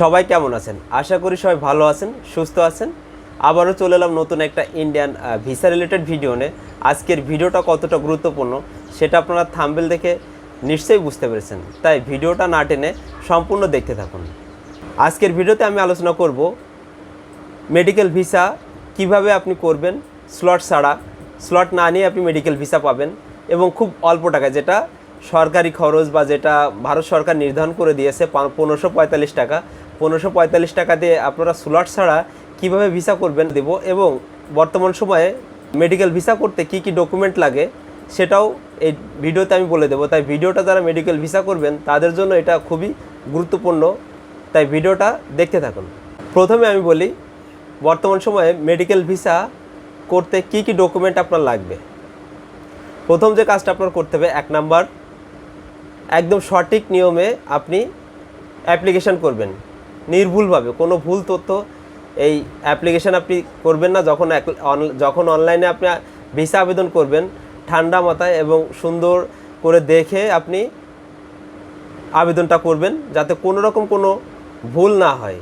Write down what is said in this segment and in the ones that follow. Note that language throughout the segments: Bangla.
সবাই কেমন আছেন? আশা করি সবাই ভালো আছেন, সুস্থ আছেন। আবারও চলে এলাম নতুন একটা ইন্ডিয়ান ভিসা রিলেটেড ভিডিও নিয়ে। আজকের ভিডিওটা কতটা গুরুত্বপূর্ণ, সেটা আপনারা থাম্বেল দেখে নিশ্চয়ই বুঝতে পেরেছেন। তাই ভিডিওটা না টেনে সম্পূর্ণ দেখতে থাকুন। আজকের ভিডিওতে আমি আলোচনা করব মেডিকেল ভিসা কীভাবে আপনি করবেন স্লট ছাড়া। স্লট না নিয়ে আপনি মেডিকেল ভিসা পাবেন এবং খুব অল্প টাকা যেটা সরকারি খরচ বা যেটা ভারত সরকার নির্ধারণ করে দিয়েছে পনেরোশো পঁয়তাল্লিশ টাকা। পনেরোশো পঁয়তাল্লিশ টাকা দিয়ে আপনারা স্লট ছাড়া কীভাবে ভিসা করবেন দেব এবং বর্তমান সময়ে মেডিকেল ভিসা করতে কি কি ডকুমেন্ট লাগে সেটাও এই ভিডিওতে আমি বলে দেবো। তাই ভিডিওটা যারা মেডিকেল ভিসা করবেন, তাদের জন্য এটা খুবই গুরুত্বপূর্ণ। তাই ভিডিওটা দেখতে থাকুন। প্রথমে আমি বলি, বর্তমান সময়ে মেডিকেল ভিসা করতে কি কি ডকুমেন্ট আপনার লাগবে? প্রথম যে কাজটা আপনার করতে হবে, এক নাম্বার, একদম সঠিক নিয়মে আপনি অ্যাপ্লিকেশন করবেন। নির্ভুলভাবে, কোনো ভুল তথ্য এই অ্যাপ্লিকেশন আপনি করবেন না, যখন যখন অনলাইনে আপনি ভিসা আবেদন করবেন, ঠান্ডা মাথায় এবং সুন্দর করে দেখে আপনি আবেদনটা করবেন, যাতে কোনো রকম কোনো ভুল না হয়।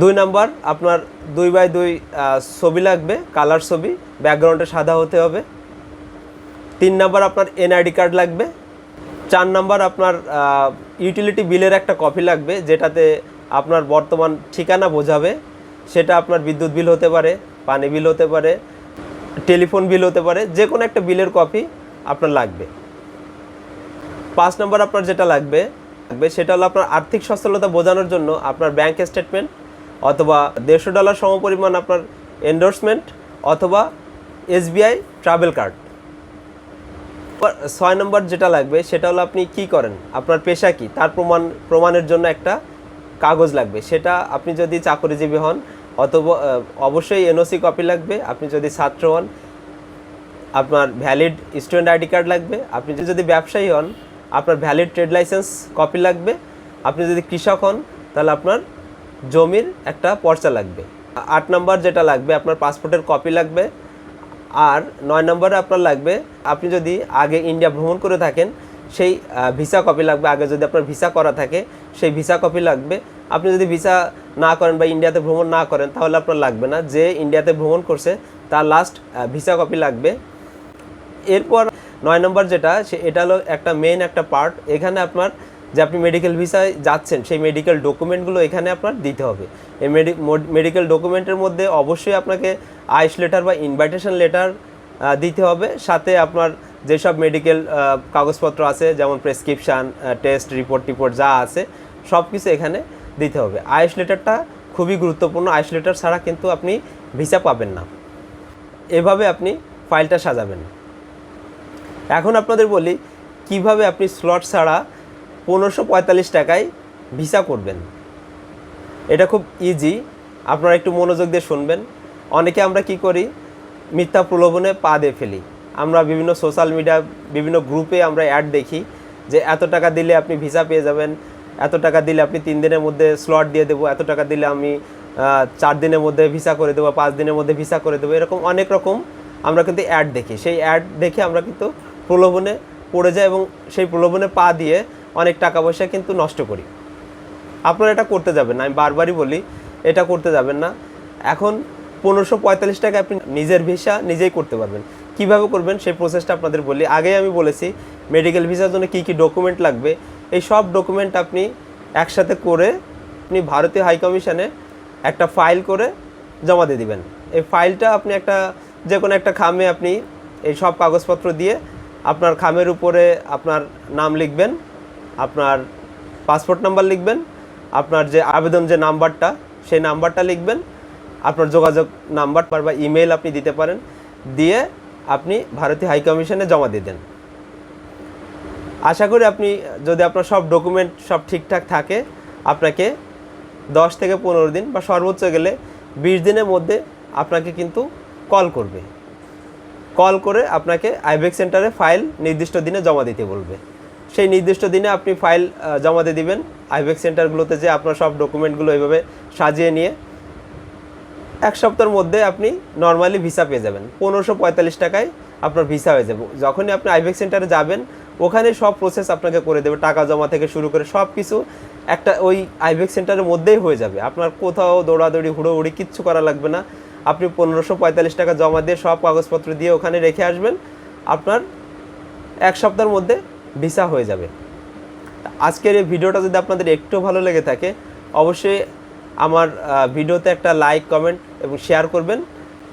দুই নাম্বার, আপনার দুই বাই দুই ছবি লাগবে কালার ছবি ব্যাকগ্রাউন্ডে সাদা হতে হবে। তিন নাম্বার, আপনার এনআইডি কার্ড লাগবে চার নাম্বার আপনার ইউটিলিটি বিলের একটা কপি লাগবে, যেটাতে আপনার বর্তমান ঠিকানা বোঝাবে। সেটা আপনার বিদ্যুৎ বিল হতে পারে, পানি বিল হতে পারে টেলিফোন বিল হতে পারে যে কোনো একটা বিলের কপি আপনার লাগবে। পাঁচ নম্বর আপনার যেটা লাগবে লাগবে সেটা হলো আপনার আর্থিক সচ্ছলতা বোঝানোর জন্য আপনার ব্যাংক স্টেটমেন্ট অথবা দেড়শো ডলার সমপরিমাণ আপনার এন্ডোর্সমেন্ট অথবা এসবিআই ট্রাভেল কার্ড ছয় নম্বর যেটা লাগবে, সেটা হলো আপনি কি করেন? আপনার পেশা কি? তার প্রমাণ, প্রমাণের জন্য একটা কাগজ লাগবে। সেটা আপনি যদি চাকরিজীবী হন, অথবা অবশ্যই এনওসি কপি লাগবে। আপনি যদি ছাত্র হন, আপনার ভ্যালিড স্টুডেন্ট আইডি কার্ড লাগবে। আপনি যদি ব্যবসায়ী হন, আপনার ভ্যালিড ট্রেড লাইসেন্স কপি লাগবে। আপনি যদি কৃষক হন, তাহলে আপনার জমির একটা পর্চা লাগবে। আট নম্বর যেটা লাগবে, আপনার পাসপোর্টের কপি লাগবে। আর নয় নম্বরে আপনার লাগবে, আপনি যদি আগে ইন্ডিয়া ভ্রমণ করে থাকেন, সেই ভিসা কপি লাগবে। আগে যদি আপনার ভিসা করা থাকে, সেই ভিসা কপি লাগবে। আপনি যদি ভিসা না করেন বা ইন্ডিয়াতে ভ্রমণ না করেন, তাহলে আপনার লাগবে না। যে ইন্ডিয়াতে ভ্রমণ করছে, তার লাস্ট ভিসা কপি লাগবে। এরপর নয় নম্বর যেটা, সে, এটা হলো একটা মেন একটা পার্ট এখানে আপনার যে আপনি মেডিকেল ভিসায় যাচ্ছেন, সেই মেডিকেল ডকুমেন্টগুলো এখানে আপনার দিতে হবে। এই মেডিকেল ডকুমেন্টের মধ্যে অবশ্যই আপনাকে আইস লেটার বা ইনভাইটেশন লেটার দিতে হবে। সাথে আপনার যেসব মেডিকেল কাগজপত্র আছে, যেমন প্রেসক্রিপশান টেস্ট রিপোর্ট টিপোর্ট যা আছে সব কিছু এখানে দিতে হবে। আইস লেটারটা খুবই গুরুত্বপূর্ণ। আইস লেটার ছাড়া কিন্তু আপনি ভিসা পাবেন না। এভাবে আপনি ফাইলটা সাজাবেন। এখন আপনাদের বলি, কীভাবে আপনি স্লট ছাড়া পনেরোশো পঁয়তাল্লিশ টাকায় ভিসা করবেন। এটা খুব ইজি আপনারা একটু মনোযোগ দিয়ে শুনবেন। অনেকে আমরা কি করি? মিথ্যা প্রলোভনে পা দিয়ে ফেলি। আমরা বিভিন্ন সোশ্যাল মিডিয়া বিভিন্ন গ্রুপে আমরা অ্যাড দেখি যে এত টাকা দিলে আপনি ভিসা পেয়ে যাবেন, এত টাকা দিলে আপনি তিন দিনের মধ্যে স্লট দিয়ে দেবো, এত টাকা দিলে আমি চার দিনের মধ্যে ভিসা করে দেবো, পাঁচ দিনের মধ্যে ভিসা করে দেবো, এরকম অনেক রকম আমরা কিন্তু অ্যাড দেখি। সেই অ্যাড দেখে আমরা কিন্তু প্রলোভনে পড়ে যাই এবং সেই প্রলোভনে পা দিয়ে অনেক টাকা পয়সা কিন্তু নষ্ট করি। আপনারা এটা করতে যাবেন না, আমি বারবারই বলি, এটা করতে যাবেন না। এখন পনেরোশো পঁয়তাল্লিশ টাকা আপনি নিজের ভিসা নিজেই করতে পারবেন। কীভাবে করবেন সেই প্রসেসটা আপনাদের বলি। আগেই আমি বলেছি মেডিকেল ভিসার জন্য কী কী ডকুমেন্ট লাগবে, এই সব ডকুমেন্ট আপনি একসাথে করে আপনি ভারতীয় হাই কমিশনে একটা ফাইল করে জমা দিয়ে দিবেন। এই ফাইলটা আপনি একটা যে কোনো একটা খামে আপনি এই সব কাগজপত্র দিয়ে আপনার খামের উপরে আপনার নাম লিখবেন। আপনার পাসপোর্ট নাম্বার লিখবেন, আপনার যে আবেদন যে নাম্বারটা, সেই নাম্বারটা লিখবেন, আপনার যোগাযোগ নাম্বার বা ইমেল আপনি দিতে পারেন, দিয়ে আপনি ভারতীয় হাই কমিশনে জমা দিয়ে দেন। আশা করি আপনি, যদি আপনার সব ডকুমেন্ট সব ঠিকঠাক থাকে, আপনাকে দশ থেকে পনেরো দিন বা সর্বোচ্চ গেলে বিশ দিনের মধ্যে আপনাকে কিন্তু কল করবে। কল করে আপনাকে আইবেক সেন্টারে ফাইল নির্দিষ্ট দিনে জমা দিতে বলবে। সেই নির্দিষ্ট দিনে আপনি ফাইল জমা দিয়ে দিবেন। আইবেক সেন্টারগুলোতে যে আপনার সব ডকুমেন্টগুলো এইভাবে সাজিয়ে নিয়ে এক সপ্তাহের মধ্যে আপনি নর্মালি ভিসা পেয়ে যাবেন। পনেরোশো পঁয়তাল্লিশ টাকায় আপনার ভিসা হয়ে যাবে। যখনই আপনি আইবেক সেন্টারে যাবেন, ওখানে সব প্রসেস আপনাকে করে দেবে। টাকা জমা থেকে শুরু করে সব কিছু একটা ওই আইভেক সেন্টারের মধ্যেই হয়ে যাবে। আপনার কোথাও দৌড়াদৌড়ি, হুড়োহুড়ি কিচ্ছু করা লাগবে না। আপনি পনেরোশো পঁয়তাল্লিশ টাকা জমা দিয়ে সব কাগজপত্র দিয়ে ওখানে রেখে আসবেন। আপনার এক সপ্তাহের মধ্যে ভিসা হয়ে যাবে। আজকের এই ভিডিওটা যদি আপনাদের একটু ভালো লেগে থাকে, অবশ্যই আমার ভিডিওতে একটা লাইক কমেন্ট এবং শেয়ার করবেন।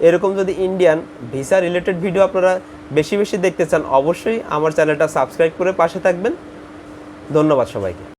এরকম যদি ইন্ডিয়ান ভিসা রিলেটেড ভিডিও আপনারা বেশি বেশি দেখতে চান, অবশ্যই আমার চ্যানেলটা সাবস্ক্রাইব করে পাশে থাকবেন। ধন্যবাদ সবাইকে।